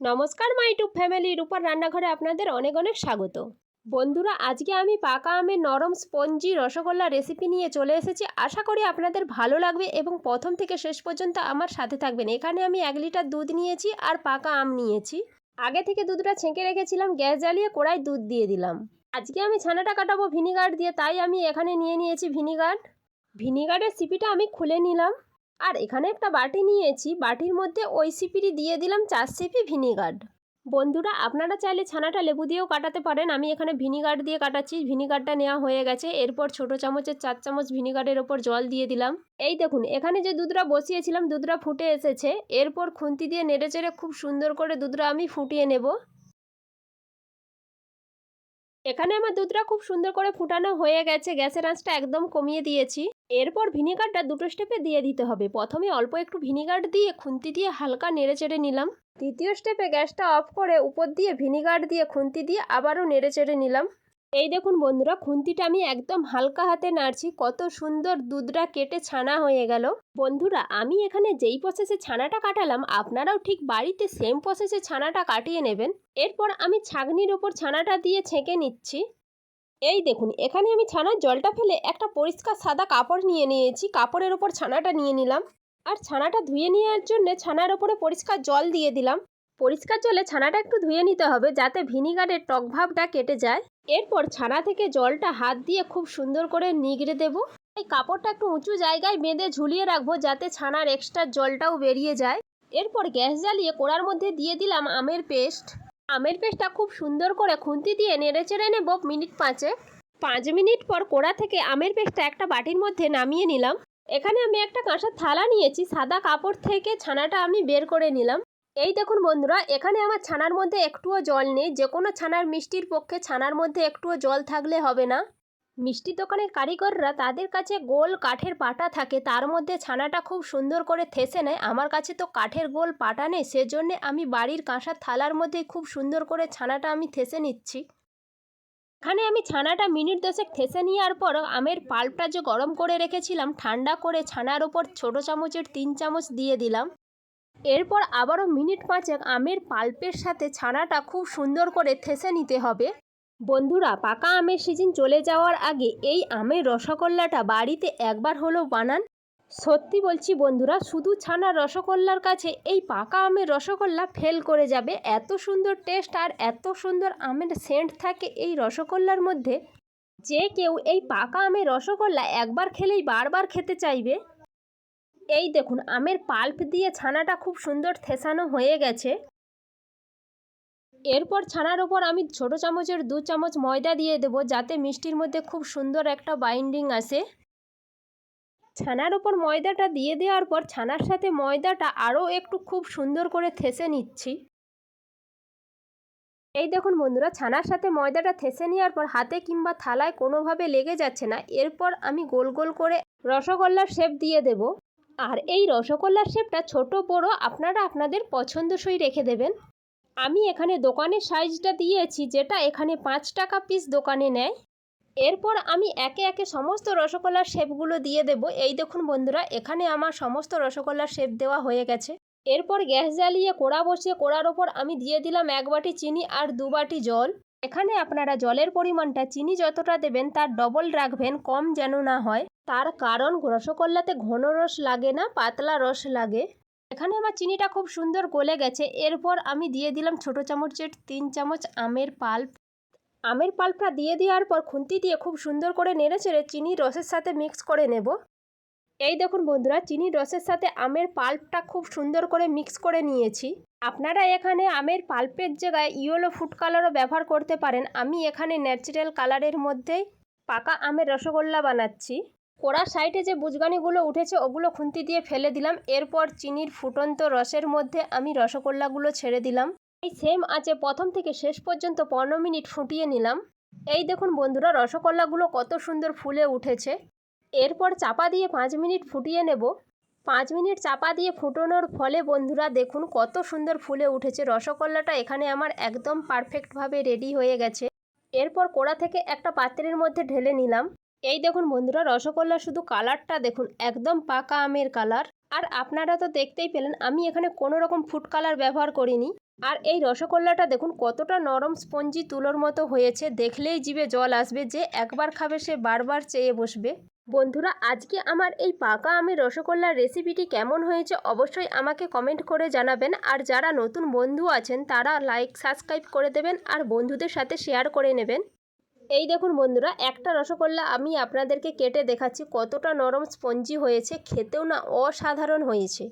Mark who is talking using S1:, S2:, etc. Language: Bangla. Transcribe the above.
S1: নমস্কার মাই টু ফ্যামিলি রূপার রান্নাঘরে আপনাদের অনেক অনেক স্বাগত। বন্ধুরা, আজকে আমি পাকা আমের নরম স্পঞ্জি রসগোল্লা রেসিপি নিয়ে চলে এসেছি। আশা করি আপনাদের ভালো লাগবে এবং প্রথম থেকে শেষ পর্যন্ত আমার সাথে থাকবেন। এখানে আমি এক লিটার দুধ নিয়েছি আর পাকা আম নিয়েছি। আগে থেকে দুধটা ছেঁকে রেখেছিলাম, গ্যাস জ্বালিয়ে কড়াই দুধ দিয়ে দিলাম। আজকে আমি ছানাটা কাটাবো ভিনিগার দিয়ে, তাই আমি এখানে নিয়ে নিয়েছি ভিনিগার। ভিনিগারের সিপিটা আমি খুলে নিলাম। আর এখানে একটা বাটি নিয়েছি। বাটির মধ্যে ওই সিপিটি দিয়ে দিলাম চার সিপি ভিনিগার। বন্ধুরা, আপনারা চাইলে ছানাটা লেবু দিয়েও কাটাতে পারেন। আমি এখানে ভিনিগার দিয়ে কাটাচ্ছি। ভিনিগারটা নেওয়া হয়ে গেছে। এরপর ছোট চামচের চার চামচ ভিনিগারের ওপর জল দিয়ে দিলাম। এই দেখুন, এখানে যে দুধটা বসিয়েছিলাম, দুধটা ফুটে এসেছে। এরপর খুন্তি দিয়ে নেড়েচেড়ে খুব সুন্দর করে দুধটা আমি ফুটিয়ে নেব। এখানে আমার দুধটা খুব সুন্দর করে ফুটানো হয়ে গেছে। গ্যাসের আঁচটা একদম কমিয়ে দিয়েছি। এরপর ভিনিগারটা দুটো স্টেপে দিয়ে দিতে হবে। প্রথমে অল্প একটু ভিনিগার দিয়ে খুন্তি দিয়ে হালকা নেড়ে চেড়ে নিলাম। দ্বিতীয় স্টেপে গ্যাসটা অফ করে উপর দিয়ে ভিনিগার দিয়ে খুন্তি দিয়ে আবারও নেড়ে চেড়ে নিলাম। এই দেখুন বন্ধুরা, খুন্তিটা আমি একদম হালকা হাতে নাড়ছি। কত সুন্দর দুধটা কেটে ছানা হয়ে গেল। বন্ধুরা, আমি এখানে যেই প্রসেসে ছানাটা কাটালাম, আপনারাও ঠিক বাড়িতে সেম প্রসেসে ছানাটা কাটিয়ে নেবেন। এরপর আমি ছাগনির ওপর ছানাটা দিয়ে ছেঁকে নিচ্ছি। এই দেখুন, এখানে আমি ছানার জলটা ফেলে একটা পরিষ্কার সাদা কাপড় নিয়ে নিয়েছি। কাপড়ের ওপর ছানাটা নিয়ে নিলাম। আর ছানাটা ধুয়ে নেওয়ার জন্য ছানার ওপরে পরিষ্কার জল দিয়ে দিলাম। পরিষ্কার জলে ছানাটা একটু ধুয়ে নিতে হবে যাতে ভিনিগারের টক ভাবটা কেটে যায়। এরপর ছানা থেকে জলটা হাত দিয়ে খুব সুন্দর করে নিগড়ে দেব। এই কাপড়টা একটু উঁচু জায়গায় বেঁধে ঝুলিয়ে রাখব যাতে ছানার এক্সট্রা জলটাও বেরিয়ে যায়। এরপর গ্যাস জ্বালিয়ে কোড়ার মধ্যে দিয়ে দিলাম আমের পেস্ট। আমের পেস্টটা খুব সুন্দর করে খুন্তি দিয়ে নেড়ে চেড়ে নেব মিনিট পাঁচে পাঁচ মিনিট পর কোড়া থেকে আমের পেস্টটা একটা বাটির মধ্যে নামিয়ে নিলাম। এখানে আমি একটা কাঁসার থালা নিয়েছি, সাদা কাপড় থেকে ছানাটা আমি বের করে নিলাম। এই দেখুন বন্ধুরা, এখানে আমার ছানার মধ্যে একটুও জল নেই। যে কোনো ছানার মিষ্টির পক্ষে ছানার মধ্যে একটুও জল থাকলে হবে না। মিষ্টি দোকানের কারিগররা তাদের কাছে গোল কাঠের পাটা থাকে। তার মধ্যে ছানাটা খুব সুন্দর করে থেসে নেয়। আমার কাছে তো কাঠের গোল পাটা নেই, সেজন্যে আমি বাড়ির কাঁসার থালার মধ্যে খুব সুন্দর করে ছানাটা আমি থেসে নিচ্ছি। এখানে আমি ছানাটা মিনিট দশেক থেসে নেওয়ার পর আমের পাল্পটা যে গরম করে রেখেছিলাম, ঠান্ডা করে ছানার ওপর ছোটো চামচের তিন চামচ দিয়ে দিলাম। এরপর আবারও মিনিট পাঁচেক আমের পাল্পের সাথে ছানাটা খুব সুন্দর করে থেসে নিতে হবে। বন্ধুরা, পাকা আমের সিজন চলে যাওয়ার আগে এই আমের রসগোল্লাটা বাড়িতে একবার হলেও বানান। সত্যি বলছি বন্ধুরা, শুধু ছানা রসগোল্লার কাছে এই পাকা আমের রসগোল্লা ফেল করে যাবে। এত সুন্দর টেস্ট আর এত সুন্দর আমের সেন্ট থাকে এই রসগোল্লার মধ্যে। যে কেউ এই পাকা আমের রসগোল্লা একবার খেলেই বারবার খেতে চাইবে। এই দেখুন, আমের পাল্প দিয়ে ছানাটা খুব সুন্দর থেসানো হয়ে গেছে। এরপর ছানার ওপর আমি ছোট চামচের দু চামচ ময়দা দিয়ে দেব, যাতে মিষ্টির মধ্যে খুব সুন্দর একটা বাইন্ডিং আসে। ছানার ওপর ময়দাটা দিয়ে দেওয়ার পর ছানার সাথে ময়দাটা আরও একটু খুব সুন্দর করে থেসে নিচ্ছি। এই দেখুন বন্ধুরা, ছানার সাথে ময়দাটা থেসে নেওয়ার পর হাতে কিংবা থালায় কোনোভাবে লেগে যাচ্ছে না। এরপর আমি গোল গোল করে রসগোল্লার শেপ দিয়ে দেব। আর এই রসগোল্লার শেপটা ছোট, বড় আপনারা আপনাদের পছন্দসই রেখে দেবেন। আমি এখানে দোকানের সাইজটা দিয়েছি, যেটা এখানে পাঁচ টাকা পিস দোকানে নেয়। এরপর আমি একে একে সমস্ত রসগোল্লার শেপগুলো দিয়ে দেব। এই দেখুন বন্ধুরা, এখানে আমার সমস্ত রসগোল্লার শেপ দেওয়া হয়ে গেছে। এরপর গ্যাস জ্বালিয়ে কোড়া বসিয়ে কোড়ার ওপর আমি দিয়ে দিলাম এক বাটি চিনি আর দু বাটি জল। এখানে আপনারা জলের পরিমাণটা চিনি যতটা দেবেন, তার ডবল রাখবেন, কম যেন না হয়। তার কারণ রসগোল্লাতে ঘন রস লাগে না, পাতলা রস লাগে। এখানে আমার চিনিটা খুব সুন্দর গলে গেছে। এরপর আমি দিয়ে দিলাম ছোট চামচের তিন চামচ আমের পাল্প আমের পাল্পটা দিয়ে দেওয়ার পর খুন্তি দিয়ে খুব সুন্দর করে নেড়ে চেড়ে চিনির রসের সাথে মিক্স করে নেব। এই দেখুন বন্ধুরা, চিনির রসের সাথে আমের পাল্পটা খুব সুন্দর করে মিক্স করে নিয়েছি। আপনারা এখানে আমের পাল্পের জায়গায় ইয়েলো ফুড কালারও ব্যবহার করতে পারেন। আমি এখানে ন্যাচারাল কালারের মধ্যেই পাকা আমের রসগোল্লা বানাচ্ছি। কোড়ার সাইডে যে বুজগানিগুলো উঠেছে, ওগুলো খুন্তি দিয়ে ফেলে দিলাম। এরপর চিনির ফুটন্ত রসের মধ্যে আমি রসগোল্লাগুলো ছেড়ে দিলাম। এই সেম আছে, প্রথম থেকে শেষ পর্যন্ত পনেরো মিনিট ফুটিয়ে নিলাম। এই দেখুন বন্ধুরা, রসগোল্লাগুলো কত সুন্দর ফুলে উঠেছে। এরপর চাপা দিয়ে পাঁচ মিনিট ফুটিয়ে নেব। পাঁচ মিনিট চাপা দিয়ে ফুটোনোর ফলে বন্ধুরা, দেখুন কত সুন্দর ফুলে উঠেছে। রসগোল্লাটা এখানে আমার একদম পারফেক্টভাবে রেডি হয়ে গেছে। এরপর কোড়া থেকে একটা পাত্রের মধ্যে ঢেলে নিলাম। এই দেখুন বন্ধুরা, রসগোল্লা শুধু কালারটা দেখুন, একদম পাকা আমের কালার। আর আপনারা তো দেখতেই পেলেন, আমি এখানে কোনো রকম ফুড কালার ব্যবহার করিনি। আর এই রসগোল্লাটা দেখুন, কতটা নরম স্পঞ্জি তুলোর মতো হয়েছে, দেখলেই জিভে জল আসবে যে একবার খাবে সে বারবার চেয়ে বসবে। বন্ধুরা, আজকে আমার এই পাকা আমের রসগোল্লার রেসিপিটি কেমন হয়েছে অবশ্যই আমাকে কমেন্ট করে জানাবেন। আর যারা নতুন বন্ধু আছেন, তারা লাইক সাবস্ক্রাইব করে দেবেন, আর বন্ধুদের সাথে শেয়ার করে নেবেন। এই দেখুন বন্ধুরা, একটা রসগোল্লা আমি আপনাদেরকে কেটে দেখাচ্ছি, কতটা নরম স্পঞ্জি হয়েছে, খেতেও না অসাধারণ হয়েছে।